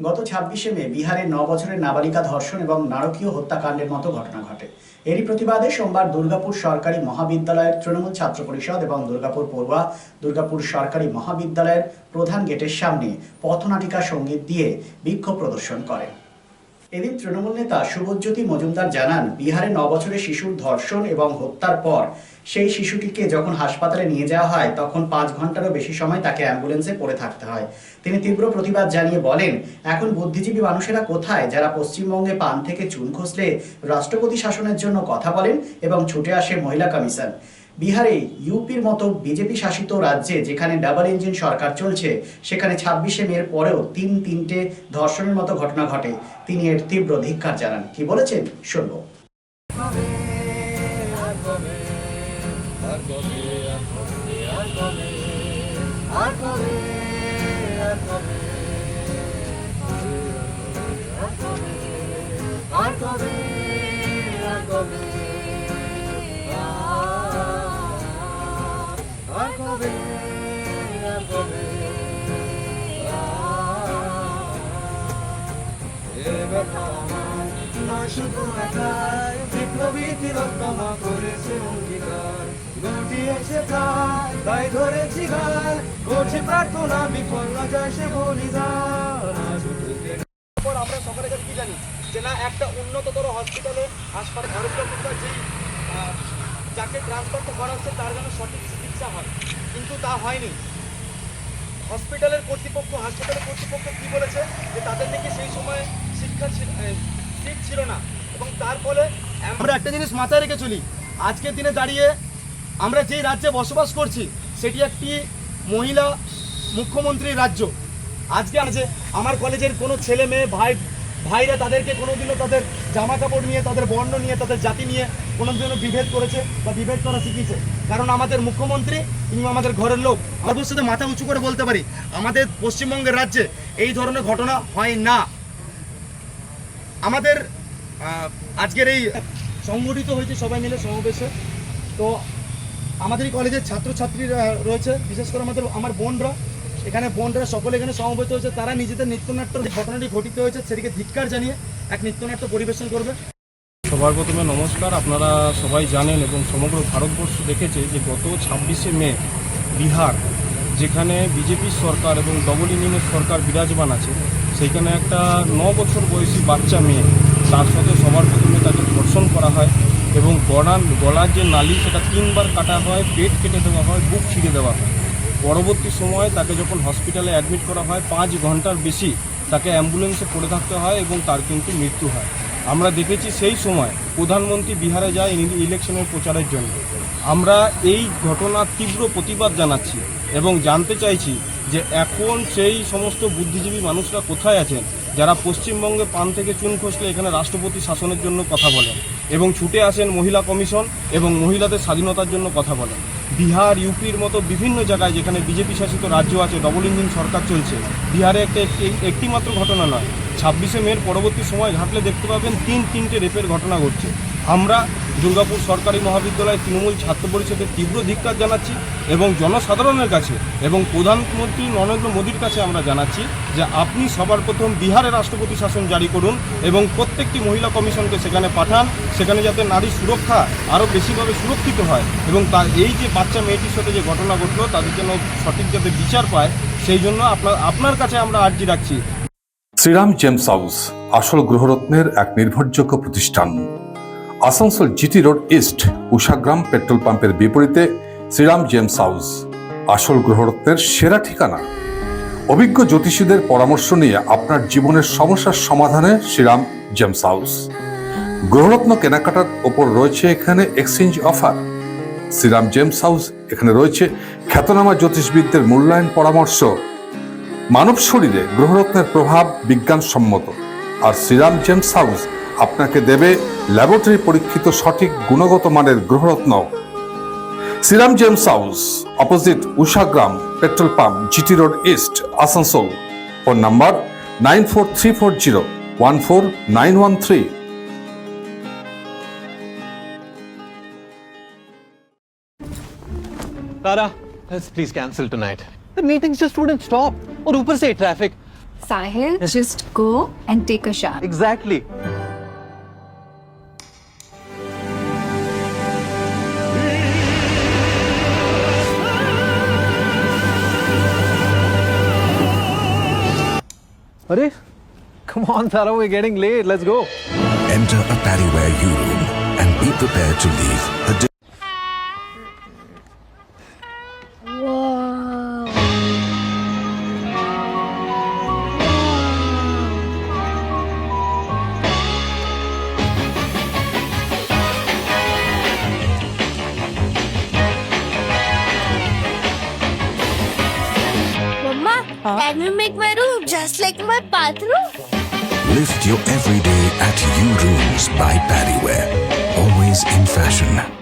গত ছাব্বিশে মে বিহারে ন বছরের নাবালিকা ধর্ষণ এবং নারকীয় হত্যাকাণ্ডের মতো ঘটনা ঘটে। এরই প্রতিবাদে সোমবার দুর্গাপুর সরকারি মহাবিদ্যালয়ের তৃণমূল ছাত্র পরিষদ এবং দুর্গাপুর পড়ুয়া দুর্গাপুর সরকারি মহাবিদ্যালয়ের প্রধান গেটের সামনে পথনাটিকা সংগীত দিয়ে বিক্ষোভ প্রদর্শন করেন। এদিন তৃণমূল নেতা শুভজ্যোতি মজুমদার জানান, বিহারে ন বছরের শিশুর ধর্ষণ এবং হত্যার পর সেই শিশুটিকে যখন হাসপাতালে নিয়ে যাওয়া হয়, তখন পাঁচ ঘন্টারও বেশি সময় তাকে অ্যাম্বুলেন্সে পড়ে থাকতে হয়। তিনি তীব্র প্রতিবাদ জানিয়ে বলেন, এখন বুদ্ধিজীবী মানুষেরা কোথায়? যারা পশ্চিমবঙ্গে পান থেকে চুন খসলে রাষ্ট্রপতি শাসনের জন্য কথা বলেন এবং ছুটে আসে মহিলা কমিশন। বিহারে ইউপির মতো বিজেপি শাসিত রাজ্যে যেখানে ডাবল ইঞ্জিন সরকার চলছে সেখানে ছাব্বিশে মের পরেও তিন তিনটে ধর্ষণের মতো ঘটনা ঘটে তিনি এর তীব্র ধিক্কার জানান কি বলেছেন শুনব শুধু একাই বিপ্লবী তিলোত্তমা করেছে অঙ্গীকার তাই ধরেছি গান করছি প্রার্থনা বিফল যায় সে বলিদান আমরা সকলে কাছে কি জানি যে না একটা উন্নততর হসপিটালে ভারতীয় যেই আহ, যাকে ট্রান্সফার করা হচ্ছে তার যেন সঠিক চিকিৎসা হয় কিন্তু তা হয়নি। হসপিটালের কর্তৃপক্ষ, হাসপাতালের কর্তৃপক্ষ কি বলেছে? যে তাদের নাকি সেই সময় শিক্ষা সিট ছিল না। এবং তার ফলে আমরা একটা জিনিস মাথায় রেখে চলি। আজকের দিনে দাঁড়িয়ে আমরা যেই রাজ্যে বসবাস করছি, সেটি একটি মহিলা মুখ্যমন্ত্রীর রাজ্য। আজকে আছে আমার কলেজের কোনো ছেলে মেয়ে, ভাই, ভাইরা তাদেরকে কোনোদিনও তাদের জামা কাপড় নিয়ে, তাদের বর্ণ নিয়ে, তাদের জাতি নিয়ে কোনোদিনও বিভেদ করেছে বা বিভেদ করা শিখিয়েছে। কারণ আমাদের মুখ্যমন্ত্রী কিংবা আমাদের ঘরের লোক। আমাদের সাথে মাথা উঁচু করে বলতে পারি, আমাদের পশ্চিমবঙ্গের রাজ্যে এই ধরনের ঘটনা হয় না। আমাদের আজকের এই সংগঠিত হয়েছে সবাই মিলে সমাবেশে। তো আমাদের কলেজের ছাত্রছাত্রীরা রয়েছে, বিশেষ করে আমাদের, আমার বোনরা। এখানে বোনরা সকলে এখানে সমবেত হয়েছে। তারা নিজেদের নৃত্যনাট্যর যে ঘটনাটি ঘটিত হয়েছে। সেটিকে ধিক্কার জানিয়ে এক নৃত্যনাট্য পরিবেশন করবে। সবার প্রথমে নমস্কার। আপনারা সবাই জানেন এবং সমগ্র ভারতবর্ষ দেখেছে যে গত ছাব্বিশে মে বিহার, যেখানে বিজেপির সরকার এবং ডবল ইঞ্জিনের সরকার বিরাজমান আছে, সেইখানে একটা ন বছর বয়সী বাচ্চা মেয়ে, তার সাথে সবার প্রথমে তাকে ধর্ষণ করা হয় এবং গলার গলার যে নালি, সেটা তিনবার কাটা হয়, পেট কেটে দেওয়া হয়, বুক ছিঁড়ে দেওয়া হয়। পরবর্তী সময় তাকে যখন হসপিটালে অ্যাডমিট করা হয়, পাঁচ ঘণ্টার বেশি তাকে অ্যাম্বুলেন্সে পড়ে থাকতে হয় এবং তার কিন্তু মৃত্যু হয়। আমরা দেখেছি সেই সময় প্রধানমন্ত্রী বিহারে যায় ইলেকশনের প্রচারের জন্য। আমরা এই ঘটনার তীব্র প্রতিবাদ জানাচ্ছি এবং জানতে চাইছি যে এখন সেই সমস্ত বুদ্ধিজীবী মানুষরা কোথায় আছেন, যারা পশ্চিমবঙ্গে পান থেকে চুন খসলে এখানে রাষ্ট্রপতি শাসনের জন্য কথা বলেন। এবং ছুটে আসেন মহিলা কমিশন এবং মহিলাদের স্বাধীনতার জন্য কথা বলেন। বিহার, ইউপির মতো বিভিন্ন জায়গায় যেখানে বিজেপি শাসিত রাজ্য আছে ডবল ইঞ্জিন সরকার চলছে, বিহারে একটা একটি মাত্র ঘটনা নয়। ছাব্বিশে মের পরবর্তী সময় ঘাটলে দেখতে পাবেন তিন তিনটে রেপের ঘটনা ঘটছে। আমরা দুর্গাপুর সরকারি মহাবিদ্যালয় তৃণমূল ছাত্র পরিষদের তীব্র ধিক্কার জানাচ্ছি এবং জনসাধারণের কাছে এবং প্রধানমন্ত্রী নরেন্দ্র মোদীর কাছে আমরা জানাচ্ছি যে আপনি সবার প্রথম বিহারে রাষ্ট্রপতি শাসন জারি করুন এবং প্রত্যেকটি মহিলা কমিশনকে সেখানে পাঠান, সেখানে যাতে নারী সুরক্ষা আরও বেশিভাবে সুরক্ষিত হয় এবং তার এই যে বাচ্চা মেয়েটির সাথে যে ঘটনা ঘটলো, তাদের যেন সঠিক যাতে বিচার পায়, সেই জন্য আপনার আপনার কাছে আমরা আর্জি রাখছি। শ্রীরাম জেমস হাউস, আসল গ্রহরত্নের এক নির্ভরযোগ্য প্রতিষ্ঠান। Asansol GT road east Ushagram petrol পাম্পের বিপরীতে শ্রীরাম জেমস হাউস। আসল গ্রহরত্নের সেরা ঠিকানা। অভিজ্ঞ জ্যোতিষীদের পরামর্শ নিয়ে আপনার জীবনের সমস্যার সমাধানে শ্রীরাম জেমস হাউস। গ্রহরত্ন কেনাকাটার ওপর রয়েছে এখানে exchange offer. Shriram gems house এখানে রয়েছে খ্যাতনামা জ্যোতিষবিদদের মূল্যায়ন পরামর্শ। মানব শরীরে গ্রহরত্নের প্রভাব বিজ্ঞানসম্মত। আর শ্রীরাম জেমস হাউস আপনাকে দেবে ল্যাবরেটরি পরীক্ষিত সঠিক গুণগত মানের গ্রহরত্ন Shriram gems house opposite Ushagram petrol pump GT road east Asansol phone number nine four three four zero one four nine one three Tara, let's please cancel tonight. The meetings just wouldn't stop. Or Upar say traffic. Sahil, just go and take a shower. Exactly. আরে come on Tara we're getting late. Let's go. Enter a Paddyware U room and be prepared to leave a can you make my room just like my bathroom? Lift your everyday at U rooms by Paddyware. Always in fashion.